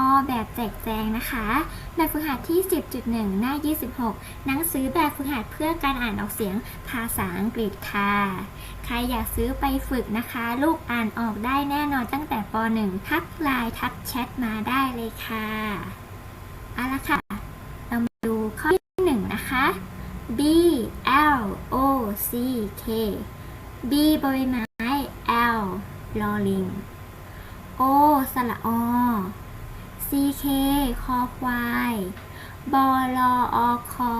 อแบบแจกแจงนะคะ แบบฝึกหัดที่ 10.1 หน้า 26 หนังสือแบบฝึกหัดเพื่อการอ่านออกเสียงภาษาอังกฤษค่ะ ใครอยากซื้อไปฝึกนะคะ ลูกอ่านออกได้แน่นอนตั้งแต่ป .1 ทักไลน์ทักแชทมาได้เลยค่ะเอาละค่ะ เรามาดูข้อที่ 1 นะคะ B L O C K B บไม้ L ลอลิง O สระอ C K คอควายบลออคอ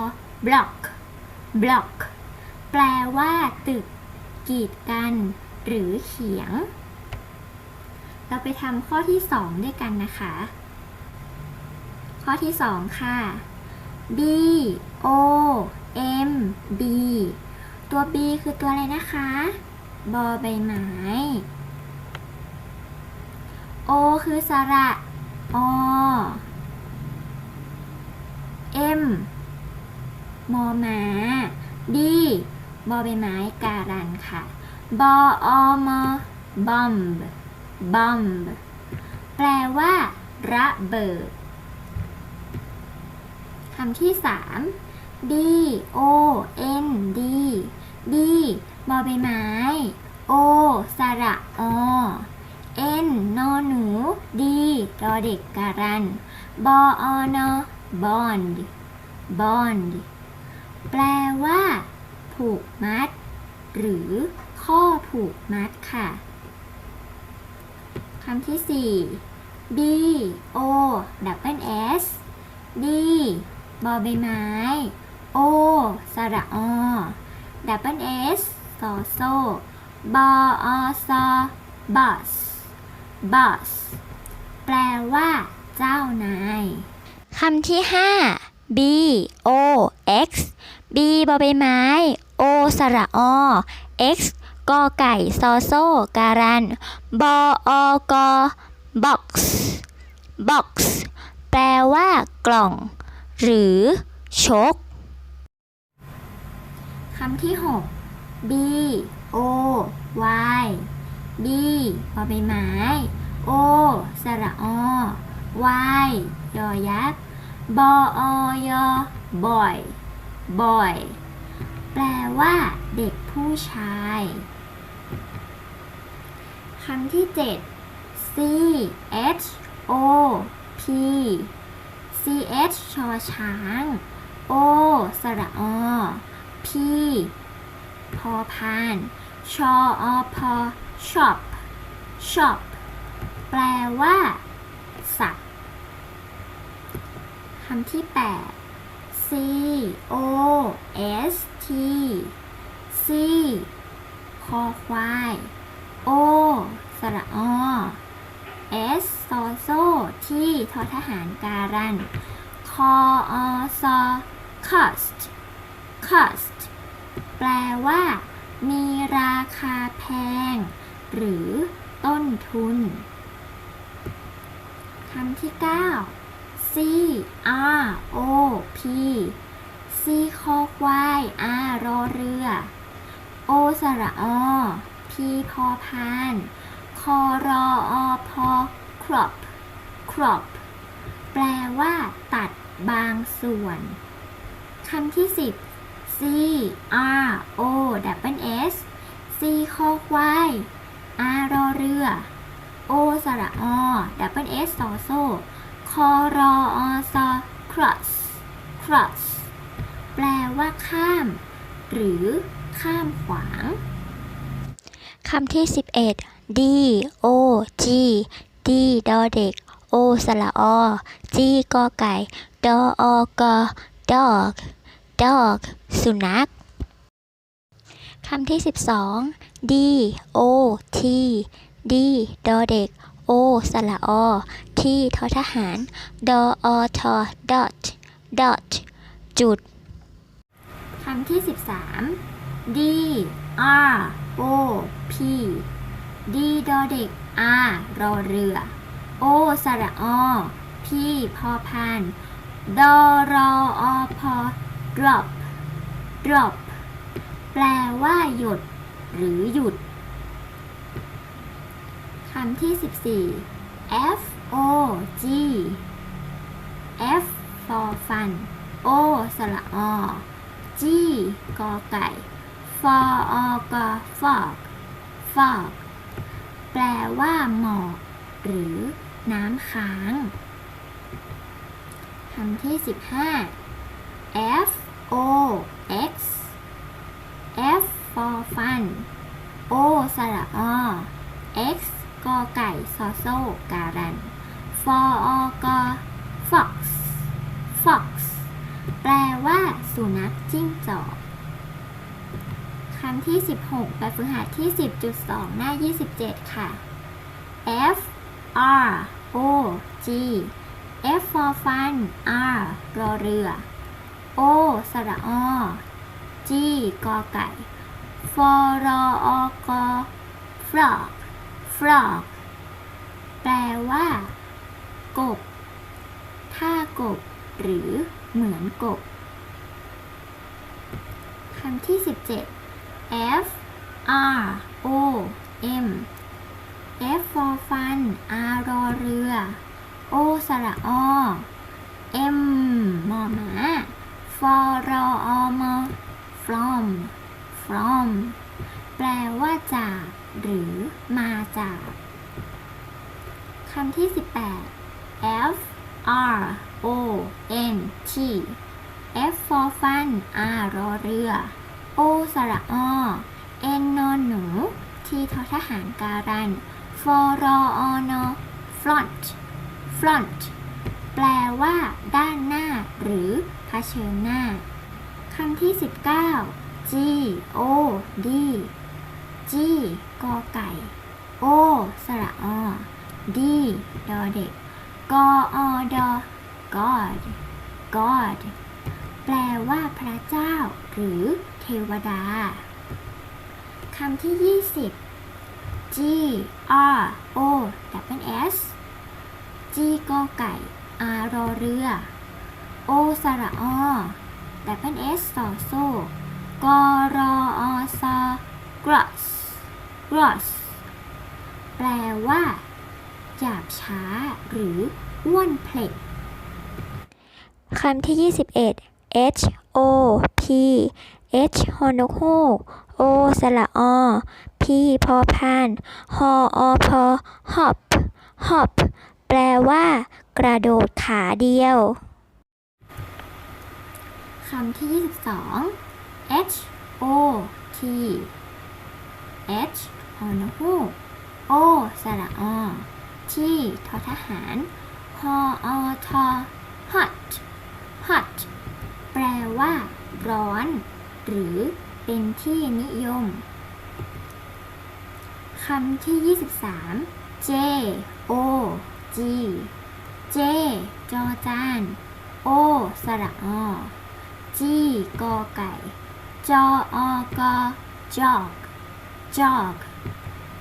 block block แปลว่า ตึก กีดกัน หรือเขียง เราไปทำข้อที่ 2 ด้วยกันนะคะ ข้อที่ 2 ค่ะ B O M B ตัว B คือตัวอะไรนะคะ บอใบไม้ O คือสระ อ M มอม้า D บอใบไม้การันค่ะ บออมบอมบบอมบแปลว่า ระเบิดคำที่3 D O N D D บอใบไม้ O สระอ N นอหนู D รอเด็กการัน บออนบอนด bond แปลว่า ผูกมัด หรือข้อผูกมัดค่ะคำที่4 B O double S D บอใบไม้ O สระอ double S ซอโซบออซอ bus bus แปลว่า เจ้านายคำที่ 5 B O X B บอใบไม้ O สระอ X กอไก่ซอโซการันบออกอ box box แปลว่า กล่อง หรือชกคำที่ 6 B O Y B บอใบไม้ O สระอ Y ยอยักษ์บออยอ boy boy แปลว่าเด็กผู้ชายคำที่ 7 C H O P C H ชอช้าง O สระอ P พอพาน ชออพอ shop shop แปลว่า สัตว์คำที่ 8 C O S T C คอควาย O สระอ S ซอโซที่ทอทหารการัน คออซอ cost cost แปลว่า มีราคาแพง หรือต้นทุนคำที่ 9 C R O P C คอควาย R รอเรือ O สระอ P พอพานคอรออพอ crop crop แปลว่า ตัดบางส่วนคำที่ 10 C R O double S C คอควาย R รอเรือ O สระอ double S ซอโซคอรออซอ cross cross แปลว่าข้าม หรือข้ามขวาง คำที่ 11 D O G D ดอเด็ก O สระอ G กอไก่ ดออกอ dog dog สุนัข คำที่ 12 D O T D ดอเด็ก O สระอ T ทอทหาร ดออทอ dot dot จุด คำที่ 13 D R O P D ดอเด็ก R รอเรือ O สระอ P พอพาน ดอรออพอ drop drop แปลว่าหยด หรือหยุดคำที่ 14 F O G F for fun O สระอ G กอไก่ for อกอ fog fog แปลว่าหมอกหรือน้ำค้างคำที่ 15 F O X for fun O สระอ X กอไก่ซอโซการัน for อกอ fox fox แปลว่า สุนัขจิ้งจอกคำที่ 16 แบบฝึกหัดที่ 10.2 หน้า 27 ค่ะ F R O G F for fun R รอเรือ O สระอ G กอไก่ ฟอรออกอ frog frog แปลว่า กบท่ากบ หรือเหมือนกบ คำที่ 17 F R O M F for fun R รอเรือ O สระอ M มอหมา for รออม from from แปลว่าจาก หรือมาจาก คำที่ 18 F R O N T F for fun R รอเรือ O สระอ N นอนหนู T ทอทหารการัน for รออนอ front front แปลว่าด้านหน้า หรือเผชิญหน้าคำที่ 19 G O D G กอไก่ O สระอ D ดอเด็ก กออดอ God God แปลว่าพระเจ้า หรือเทวดา คำที่ 20 G R O W S G กอไก่ R รอเรือ O สระอ W S สอโซกอรออซอ gross gross แปลว่า หยาบช้า หรืออ้วนเพล็กคำที่ 21 H O P H ฮอนกฮูก O สระอ P พอพานฮออพอ hop hop แปลว่า กระโดดขาเดียว คำที่ 22 H O T H ฮอนกฮูก O สระอ T ทอทหารฮออทอ hot hot แปลว่า ร้อน หรือเป็นที่นิยมคำที่ 23 J O G J จอจาน O สระอ G กอไก่ จออกอ jog jog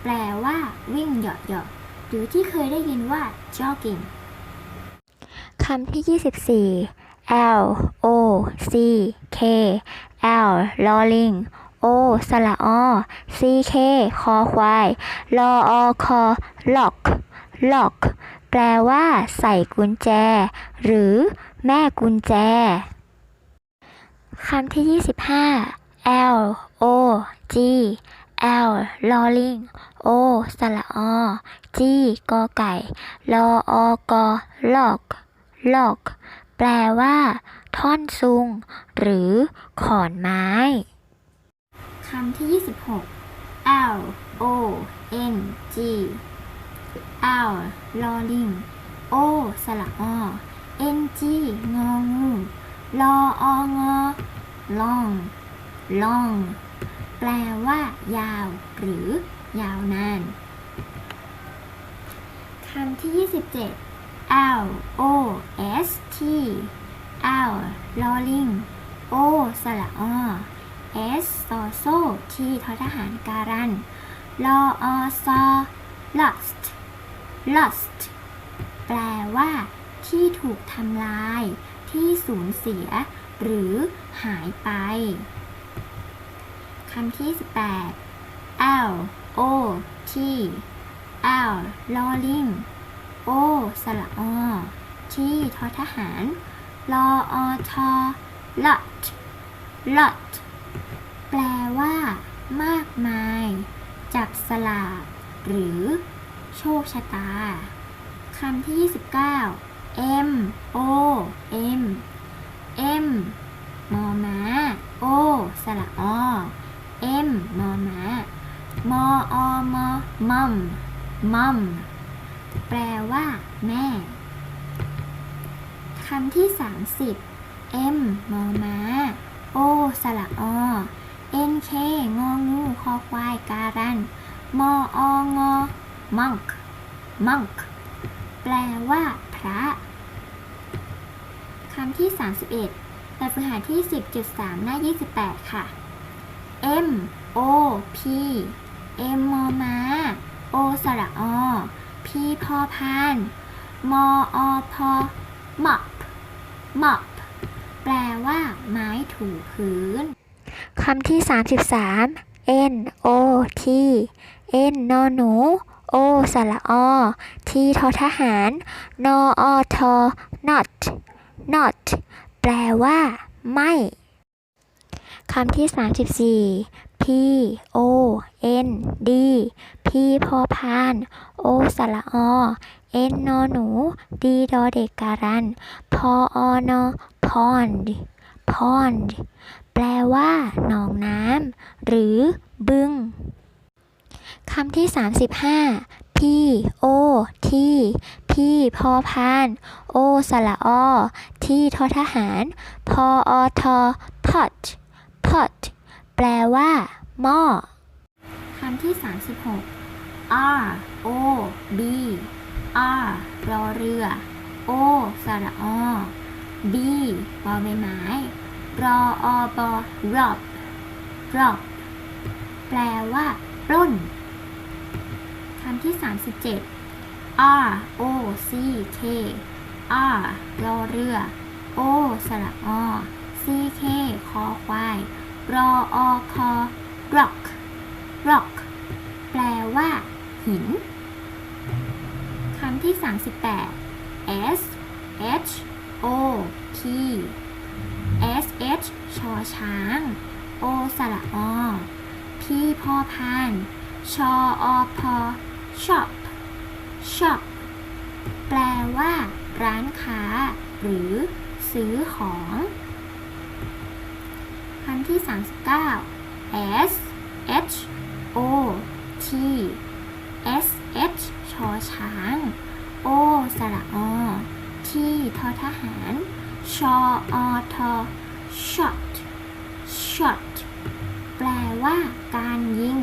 แปลว่า วิ่งเหยาะๆห รือที่เคยได้ยินว่า jogging คำที่ 24 L O C K L ลอลิง O สระอ C K คอควายลออคอ lock lock แปลว่า ใส่กุญแจ หรือ แม่กุญแจคำที่ 25 L O G L ลอลิง O สระอ G กอไก่ลออกอ lock lock แปลว่า ท่อนซุง หรือ ขอนไม้ คำที่ 26 L O N G L ลอลิง O สระอ N G งองูลอองอ long long แปลว่า ยาว หรือ ยาวนานคำที่ 27 L O S T L ลอลิง O สระอ S ซอโซ T ททหารการันลออซอ lost lost แปลว่า ที่ถูกทำลาย ที่สูญเสีย หรือ หายไป คำที่ 18 L O T L ลอลิง O สระอ T ทอทหารลออทอ lot lot แปลว่า มากมาย จับสลากหรือ โชคชะตาคำที่29 M O M M มอม้า O สระอ M มอมามออมอมัมมัมแปลว่าแม่คำที่ 30 M มอม้า O สระอ N K งองูคอควายการัน มอองอ monk monk แปลว่า พระคำที่ 31แบบฝึกหัดที่ 10.3 หน้า 28 ค่ะ M O P M มอมา O สระอ P พอพานมออพอ mop mop แปลว่า ไม้ถูพื้นคำที่ 33 N O T N นอหนู O สระอ T ทอทหาร นออทอ not not แปลว่า ไม่ คำที่ 34 P O N D P พอพาน O สระอ N นอหนู D ดอเด็กการัน พออนอ pond pond แปลว่า หนองน้ำ หรือ บึงคำที่ 35 P O T P พอพาน O สระอ T ทอทหาร พออทอ pot pot แปลว่า หม้อ คำที่ 36 R O B R รอเรือ O สระอ B บอใบไม้รออบอ rob rob แปลว่าปล้นคำที่ 37 R O C K R รอเรือ O สระอ C K คอควาย รออคอ rock rock แปลว่า หิน คำที่ 38 S H O T S H ชอช้าง O สระอ P พอพาน ชออพอ shop shop แปลว่า ร้านค้า หรือ ซื้อของ คำที่ 39 S H O T S H ชอช้าง O สระอ T ทอทหาร ชออทอ shot shot แปลว่าการยิง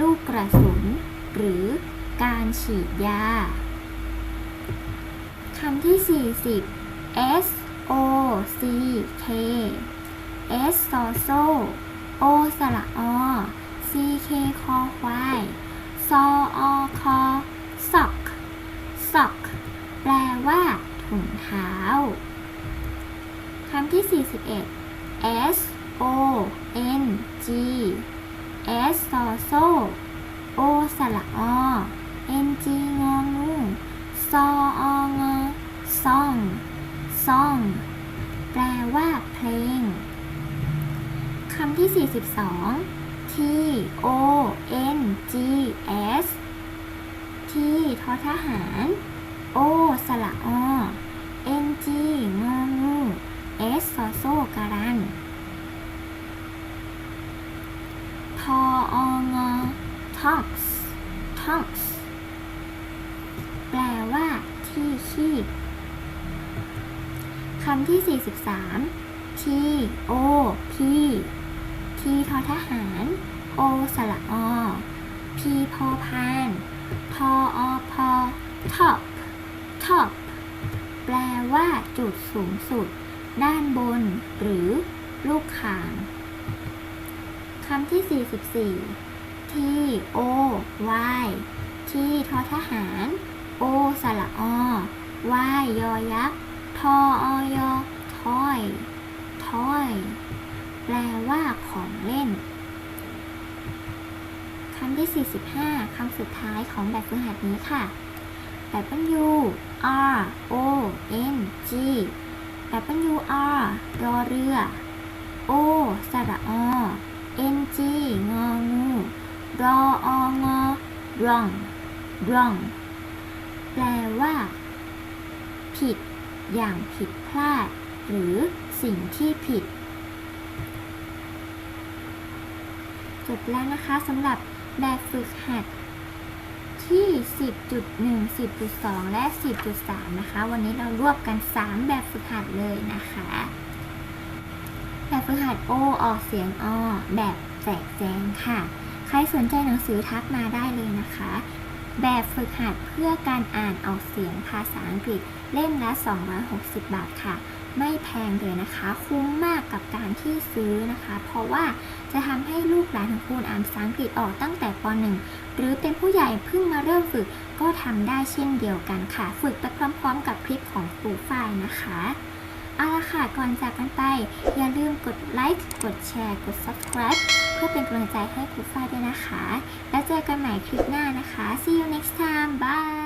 ลูกกระสุน หรือการฉีดยา คำที่ 40 S O C K S ซอโซ O สระอ C K คอควายซออคอ sock sock แปลว่าถุงเท้า คำที่ 41 S O N G S ซอโซ O สระอ N G งองูซอองอ song song แปลว่าเพลง คำที่ 42 T O N G S T ทอทหาร O สระอ N G งองู S ซอโซการันทอองอ tonks tonks แปลว่าที่คีบคำที่ 43 T O P T ทอทหาร O สระอ P พอพานทออพอ top top แปลว่าจุดสูงสุด ด้านบน หรือ ลูกข่างคำที่ 44 T O Y T ทอทหาร O สระอ Y ยยอยักษ์ทออยอ toy toy แปลว่าของเล่นคำที่ 45 คำสุดท้ายของแบบฝึกหัดนี้ค่ะ W R O N G W R รอเรือ O สระอ N G งองูรอองอ wrong wrong แปลว่า ผิด อย่างผิดพลาด หรือสิ่งที่ผิด จบแล้วนะคะสำหรับแบบฝึกหัดที่ 10.1 10.2 และ 10.3 นะคะ วันนี้เรารวบกัน 3 แบบฝึกหัดเลยนะคะ แบบฝึกหัด O ออกเสียงอแบบแจกแจงค่ะ ใครสนใจหนังสือทักมาได้เลยนะคะ แบบฝึกหัดเพื่อการอ่านออกเสียงภาษาอังกฤษเล่มละ 260 บาทค่ะ ไม่แพงเลยนะคะ คุ้มมากกับการที่ซื้อนะคะ เพราะว่าจะทำให้ลูกหลานของคุณอ่านภาษาอังกฤษออกตั้งแต่ป .1 หรือเป็นผู้ใหญ่เพิ่งมาเริ่มฝึกก็ทำได้เช่นเดียวกันค่ะ ฝึกไปพร้อมๆ กับคลิปของครูฝ้ายนะคะเอาละค่ะ ก่อนจากกันไป อย่าลืมกดไลค์ กดแชร์ กด subscribe เพื่อเป็นกำลังใจให้ครูฝ้ายด้วยนะคะ แล้วเจอกันใหม่คลิปหน้านะคะ see you next time bye